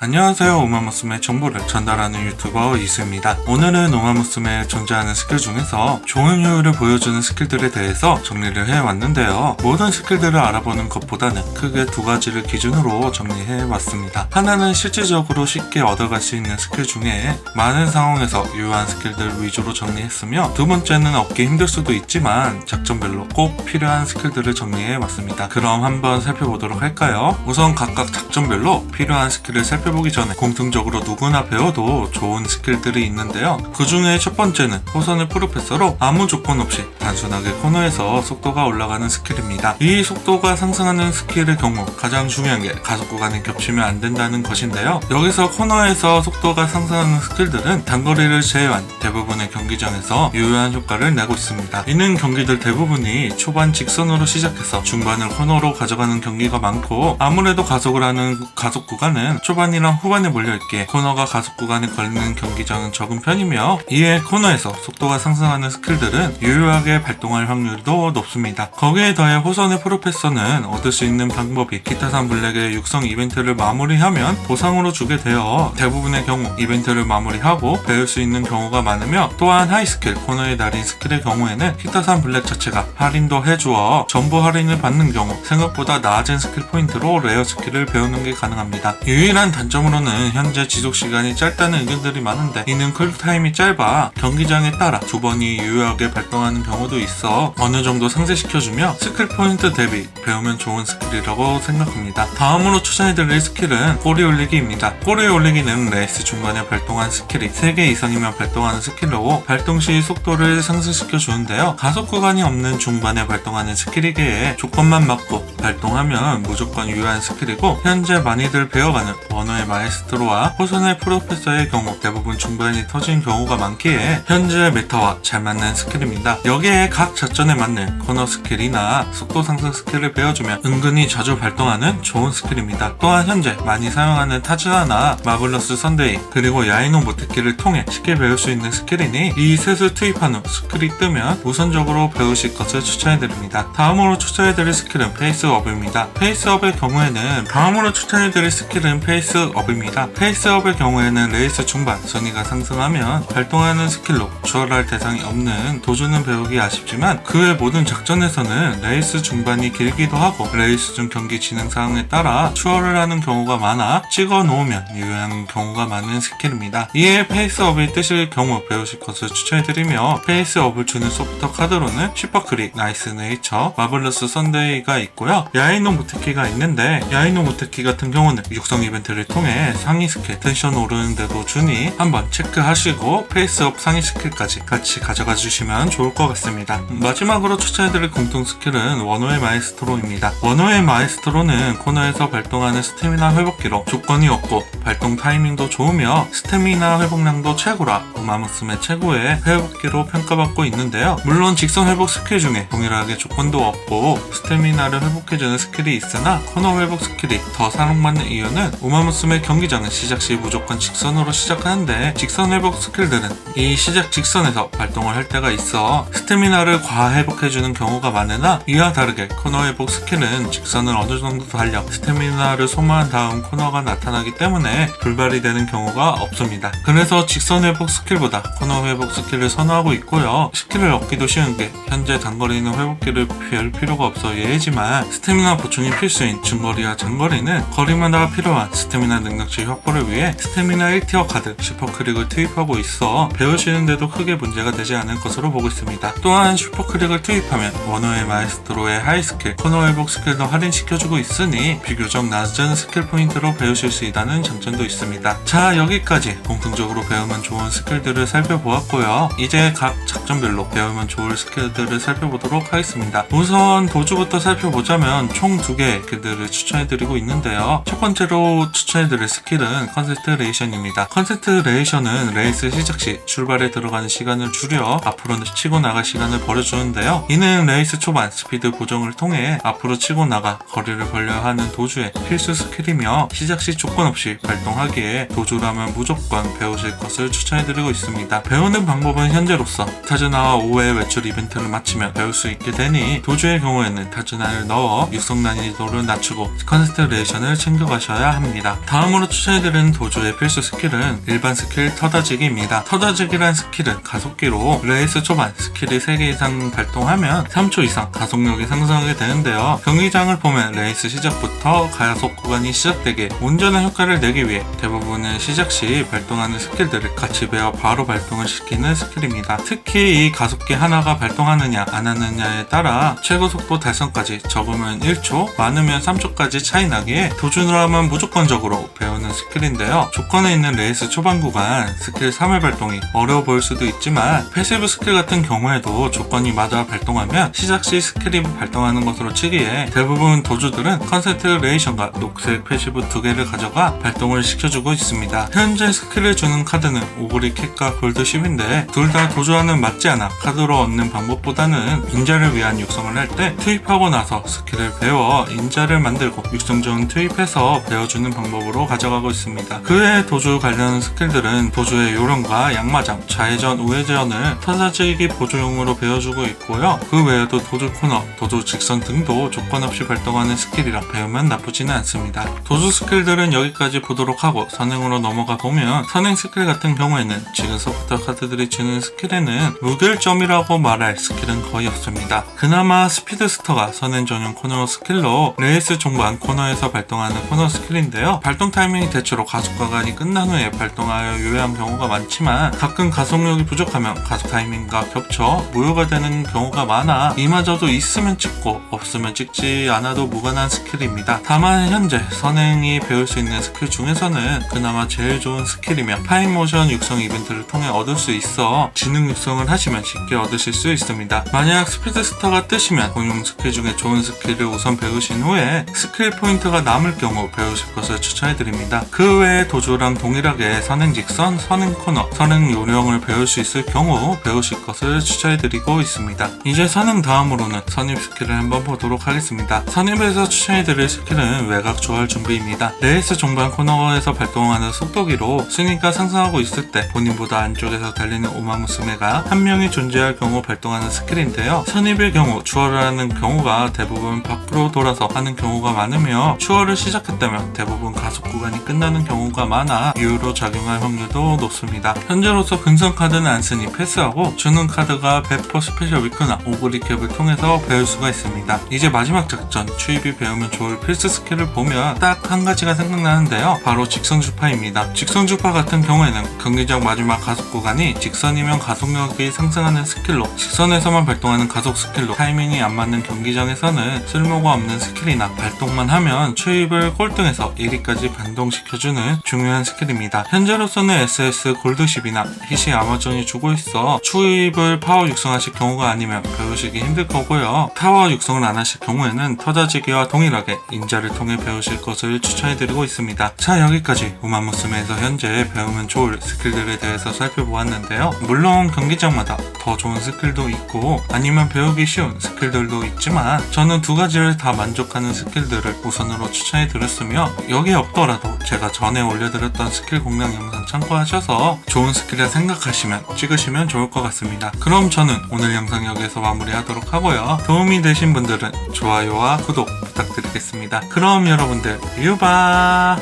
안녕하세요. 오마무스의 정보를 전달하는 유튜버 이수입니다. 오늘은 오마무스에 존재하는 스킬 중에서 좋은 효율을 보여주는 스킬들에 대해서 정리를 해왔는데요. 모든 스킬들을 알아보는 것보다는 크게 두 가지를 기준으로 정리해왔습니다. 하나는 실질적으로 쉽게 얻어갈 수 있는 스킬 중에 많은 상황에서 유효한 스킬들 위주로 정리했으며 두 번째는 얻기 힘들 수도 있지만 작전별로 꼭 필요한 스킬들을 정리해왔습니다. 그럼 한번 살펴보도록 할까요? 우선 각각 작전별로 필요한 스킬을 살펴 보기 전에 공통적으로 누구나 배워도 좋은 스킬들이 있는데요. 그 중에 첫 번째는 호선의 프로페서로 아무 조건 없이 단순하게 코너에서 속도가 올라가는 스킬입니다. 이 속도가 상승하는 스킬의 경우 가장 중요한 게 가속 구간이 겹치면 안 된다는 것인데요. 여기서 코너에서 속도가 상승하는 스킬들은 단거리를 제외한 대부분의 경기장에서 유효한 효과를 내고 있습니다. 이는 경기들 대부분이 초반 직선으로 시작해서 중반을 코너로 가져가는 경기가 많고 아무래도 가속을 하는 가속 구간은 초반이 랑 후반에 몰려있기에 코너가 가속 구간에 걸리는 경기장은 적은 편이며 이에 코너에서 속도가 상승하는 스킬들은 유효하게 발동할 확률도 높습니다. 거기에 더해 호선의 프로페서는 얻을 수 있는 방법이 기타산 블랙의 육성 이벤트를 마무리하면 보상으로 주게 되어 대부분의 경우 이벤트를 마무리하고 배울 수 있는 경우가 많으며 또한 하이스킬 코너의 달인 스킬의 경우에는 기타산 블랙 자체가 할인도 해주어 전부 할인을 받는 경우 생각보다 낮은 스킬 포인트로 레어 스킬을 배우는 게 가능합니다. 유일한 단 점으로는 현재 지속 시간이 짧다는 의견들이 많은데 이는 쿨타임이 짧아 경기장에 따라 두 번이 유효하게 발동하는 경우도 있어 어느 정도 상쇄시켜주며 스킬 포인트 대비 배우면 좋은 스킬이라고 생각합니다. 다음으로 추천해드릴 스킬은 꼬리 올리기입니다. 꼬리 올리기는 레이스 중간에 발동한 스킬이 3개 이상이면 발동하는 스킬로 발동 시 속도를 상승시켜 주는데요. 가속 구간이 없는 중반에 발동하는 스킬이기에 조건만 맞고 발동하면 무조건 유효한 스킬이고 현재 많이들 배워가는 원어의 마에스트로와 호선의 프로페서의 경우 대부분 중반이 터진 경우가 많기에 현재 메타와 잘 맞는 스킬입니다. 여기에 각 작전에 맞는 코너 스킬이나 속도 상승 스킬을 배워주면 은근히 자주 발동하는 좋은 스킬입니다. 또한 현재 많이 사용하는 타즈나나 마블러스 선데이 그리고 야이노 모테키를 통해 쉽게 배울 수 있는 스킬이니 이 셋을 투입한 후 스킬이 뜨면 우선적으로 배우실 것을 추천해드립니다. 다음으로 추천해드릴 스킬은 페이스업입니다. 페이스업의 경우에는 다음으로 추천해드릴 스킬은 페이스 업입니다. 페이스업의 경우에는 레이스 중반 순위가 상승하면 발동하는 스킬로 추월할 대상이 없는 도주는 배우기 아쉽지만 그외 모든 작전에서는 레이스 중반이 길기도 하고 레이스 중 경기 진행 상황에 따라 추월을 하는 경우가 많아 찍어 놓으면 유효한 경우가 많은 스킬입니다. 이에 페이스업이 뜨실 경우 배우실 것을 추천해드리며 페이스업을 주는 소프트 카드로는 슈퍼크릭, 나이스 네이처, 마블러스 선데이가 있고요. 야이노 모테키가 있는데 야이노 모테키 같은 경우는 육성 이벤트를 통해 상위 스킬 텐션 오르는데도 주니 한번 체크하시고 페이스업 상위 스킬까지 같이 가져가 주시면 좋을 것 같습니다. 마지막으로 추천해드릴 공통 스킬은 원호의 마에스트로입니다. 원호의 마에스트로는 코너에서 발동하는 스태미나 회복기로 조건이 없고 발동 타이밍도 좋으며 스태미나 회복량도 최고라 우마무스의 최고의 회복기로 평가받고 있는데요. 물론 직선 회복 스킬 중에 동일하게 조건도 없고 스태미나를 회복해주는 스킬이 있으나 코너 회복 스킬이 더 사랑받는 이유는 우마무스 의 경기장은 시작 시 무조건 직선으로 시작하는데 직선 회복 스킬들은 이 시작 직선에서 발동을 할 때가 있어 스태미나를 과회복해주는 경우가 많으나 이와 다르게 코너 회복 스킬은 직선을 어느 정도 달려 스태미나를 소모한 다음 코너가 나타나기 때문에 불발이 되는 경우가 없습니다. 그래서 직선 회복 스킬보다 코너 회복 스킬을 선호하고 있고요. 스킬을 얻기도 쉬운 게 현재 단거리는 회복기를 별 필요가 없어 예외지만 스태미나 보충이 필수인 중거리와 장거리는 거리마다 필요한 스태미나 능력치 확보를 위해 스태미나 1티어 카드 슈퍼크릭을 투입하고 있어 배우시는데도 크게 문제가 되지 않을 것으로 보고 있습니다. 또한 슈퍼크릭을 투입하면 원호의 마에스트로의 하이스킬, 코너 회복 스킬도 할인시켜주고 있으니 비교적 낮은 스킬 포인트로 배우실 수 있다는 장점도 있습니다. 자 여기까지 공통적으로 배우면 좋은 스킬들을 살펴보았고요. 이제 각 작전별로 배우면 좋을 스킬들을 살펴보도록 하겠습니다. 우선 도주부터 살펴보자면 총두 개의 스킬들을 추천해드리고 있는데요. 첫 번째로 추천 해드릴 스킬은 컨센트레이션입니다. 컨센트레이션은 레이스 시작 시 출발에 들어가는 시간을 줄여 앞으로 치고 나갈 시간을 벌어주는데요. 이는 레이스 초반 스피드 보정을 통해 앞으로 치고 나가 거리를 벌려야 하는 도주의 필수 스킬이며 시작 시 조건 없이 발동하기에 도주라면 무조건 배우실 것을 추천해드리고 있습니다. 배우는 방법은 현재로서 타즈나와 5회 외출 이벤트를 마치면 배울 수 있게 되니 도주의 경우에는 타즈나를 넣어 육성 난이도를 낮추고 컨센트레이션을 챙겨가셔야 합니다. 다음으로 추천해드리는 도주의 필수 스킬은 일반 스킬 터다지기입니다. 터다지기란 스킬은 가속기로 레이스 초반 스킬이 3개 이상 발동하면 3초 이상 가속력이 상승하게 되는데요. 경기장을 보면 레이스 시작부터 가속 구간이 시작되게 온전한 효과를 내기 위해 대부분의 시작 시 발동하는 스킬들을 같이 배워 바로 발동을 시키는 스킬입니다. 특히 이 가속기 하나가 발동하느냐 안 하느냐에 따라 최고 속도 달성까지 적으면 1초, 많으면 3초까지 차이 나기에 도준을 하면 무조건적으로 배우는 스킬인데요. 조건에 있는 레이스 초반 구간 스킬 3회 발동이 어려워 보일 수도 있지만 패시브 스킬 같은 경우에도 조건이 맞아 발동하면 시작 시 스킬이 발동하는 것으로 치기에 대부분 도주들은 컨센트레이션과 녹색 패시브 두 개를 가져가 발동을 시켜주고 있습니다. 현재 스킬을 주는 카드는 오그리 캣과 골드 10인데 둘 다 도주와는 맞지 않아 카드로 얻는 방법보다는 인자를 위한 육성을 할 때 투입하고 나서 스킬을 배워 인자를 만들고 육성 전 투입해서 배워주는 방법 으로 가져가고 있습니다. 그 외에 도주 관련 스킬들은 도주의 요령과 양마장, 좌회전, 우회전을 터사지기 보조용으로 배워주고 있고요. 그 외에도 도주 코너, 도주 직선 등도 조건 없이 발동하는 스킬이라 배우면 나쁘지는 않습니다. 도주 스킬들은 여기까지 보도록 하고 선행으로 넘어가 보면 선행 스킬 같은 경우에는 지금 서포터 카드들이 주는 스킬에는 무결점이라고 말할 스킬은 거의 없습니다. 그나마 스피드스터가 선행 전용 코너 스킬로 레이스 종반 코너에서 발동하는 코너 스킬인데요. 발동 타이밍이 대체로 가속 구간이 끝난 후에 발동하여 요요한 경우가 많지만 가끔 가속력이 부족하면 가속 타이밍과 겹쳐 무효가 되는 경우가 많아 이마저도 있으면 찍고 없으면 찍지 않아도 무관한 스킬입니다. 다만 현재 선행이 배울 수 있는 스킬 중에서는 그나마 제일 좋은 스킬이며 파인모션 육성 이벤트를 통해 얻을 수 있어 지능 육성을 하시면 쉽게 얻으실 수 있습니다. 만약 스피드스타가 뜨시면 공용 스킬 중에 좋은 스킬을 우선 배우신 후에 스킬 포인트가 남을 경우 배우실 것을 추천 해드립니다. 그 외에 도주랑 동일하게 선행 직선, 선행 코너, 선행 요령을 배울 수 있을 경우 배우실 것을 추천해드리고 있습니다. 이제 선행 다음으로는 선입 스킬을 한번 보도록 하겠습니다. 선입에서 추천해드릴 스킬은 외곽 조할 준비입니다. 레이스 종반 코너에서 발동하는 속도기로 순위가 상승하고 있을 때 본인보다 안쪽에서 달리는 오마무스메가 한 명이 존재할 경우 발동하는 스킬인데요. 선입의 경우 추월을 하는 경우가 대부분 밖으로 돌아서 하는 경우가 많으며 추월을 시작했다면 대부분 가속 구간이 끝나는 경우가 많아 유효로 작용할 확률도 높습니다. 현재로서 근성 카드는 안 쓰니 패스하고 주는 카드가 베퍼 스페셜 위크나 오그리 캡을 통해서 배울 수가 있습니다. 이제 마지막 작전 추입이 배우면 좋을 필수 스킬을 보면 딱 한 가지가 생각나는데요. 바로 직선 주파입니다. 직선 주파 같은 경우에는 경기장 마지막 가속 구간이 직선이면 가속력이 상승하는 스킬로 직선에서만 발동하는 가속 스킬로 타이밍이 안 맞는 경기장에서는 쓸모가 없는 스킬이나 발동만 하면 추입을 꼴등에서 1위까지 반동시켜주는 중요한 스킬입니다. 현재로서는 SS 골드십이나 히시 아마존이 주고 있어 추입을 파워 육성하실 경우가 아니면 배우시기 힘들 거고요. 타워 육성을 안 하실 경우에는 터자지기와 동일하게 인자를 통해 배우실 것을 추천해드리고 있습니다. 자 여기까지 우마무스메에서 현재 배우면 좋을 스킬들에 대해서 살펴보았는데요. 물론 경기장마다 더 좋은 스킬도 있고 아니면 배우기 쉬운 스킬들도 있지만 저는 두 가지를 다 만족하는 스킬들을 우선으로 추천해드렸으며 여기에 없더라도 제가 전에 올려드렸던 스킬 공략 영상 참고하셔서 좋은 스킬이라 생각하시면 찍으시면 좋을 것 같습니다. 그럼 저는 오늘 영상 여기서 마무리하도록 하고요. 도움이 되신 분들은 좋아요와 구독 부탁드리겠습니다. 그럼 여러분들 유바!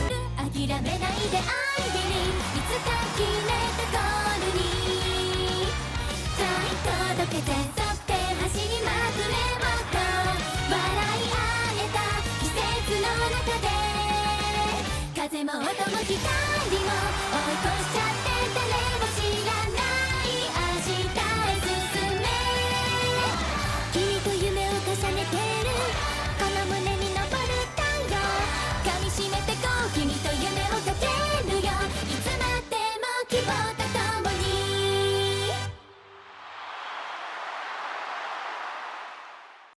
諦めないでアイデリいつか決めたゴールにちょい届けて沿